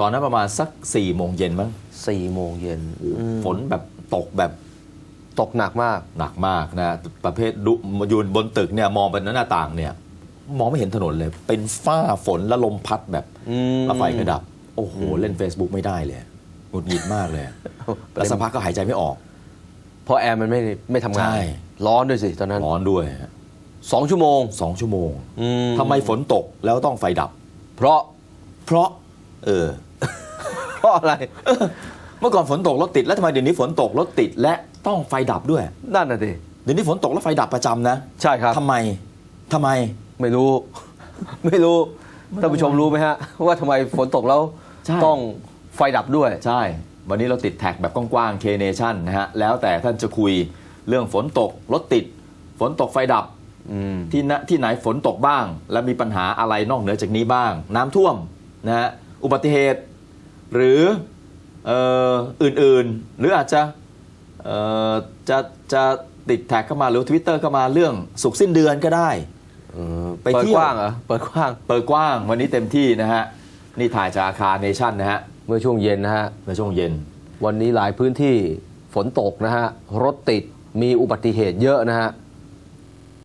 ตอนนั้นประมาณสัก4ี่โมงเย็นมั้งสี่โมงเย็นอืมฝนแบบตกแบบตกหนักมาก หนักมากนะประเภทดุอยู่บนตึกเนี่ยมองไปหน้าต่างเนี่ย มองไม่เห็นถนนเลย เป็นฝ้าฝนและลมพัดแบบอืม แล้วไฟก็ดับ โอ้โห เล่น Facebook ไม่ได้เลยหงุดหงิดมากเลยแล้วสักพักก็หายใจไม่ออก เพราะแอร์มันไม่ไม่ทำงาน ใช่ ร้อนด้วยสิตอนนั้นร้อนด้วยสองชั่วโมงสองชั่วโมงอืทำไมฝนตกแล้วต้องไฟดับ เพราะเพราะ เออ เพราะอะไร เมื่อก่อนฝนตกรถติดแล้วทำไมเดี๋ยวนี้ฝนตกรถติดและต้องไฟดับด้วย นั่นน่ะดิเดี๋ยวนี้ฝนตกแล้วไฟดับประจำนะใช่ครับ ทำไมทำไม ไม่รู้ ไม่รู้ท่านผู้ชมรู้ไหมฮะ ว่าทำไมฝนตกแล้วใช่ ต้องไฟดับด้วย ใช่ วันนี้เราติดแท็กแบบกว้างๆ K-Nation นะฮะ แล้วแต่ท่านจะคุยเรื่องฝนตกรถติด ฝนตกไฟดับ อืม ที่ณที่ไหนฝนตกบ้าง และมีปัญหาอะไรนอกเหนือจากนี้บ้าง น้ำท่วมนะฮะ อุบัติเหตุ หรือเอ่ออื่นๆ หรืออาจจะเอ่อจะจะติดแท็กเข้ามาหรือทวิตเตอร์เข้ามาเรื่องสุกร์สิ้นเดือนก็ได้เออไปเปิดเที่ยวกว้างเหรอเปิดกว้างเปิดกว้างวันนี้เต็มที่นะฮะ นี่ถ่ายจากอาคารเนชั่นนะฮะ เมื่อช่วงเย็นนะฮะในช่วงเย็น วันนี้หลายพื้นที่ฝนตกนะฮะ รถติดมีอุบัติเหตุเยอะนะฮะ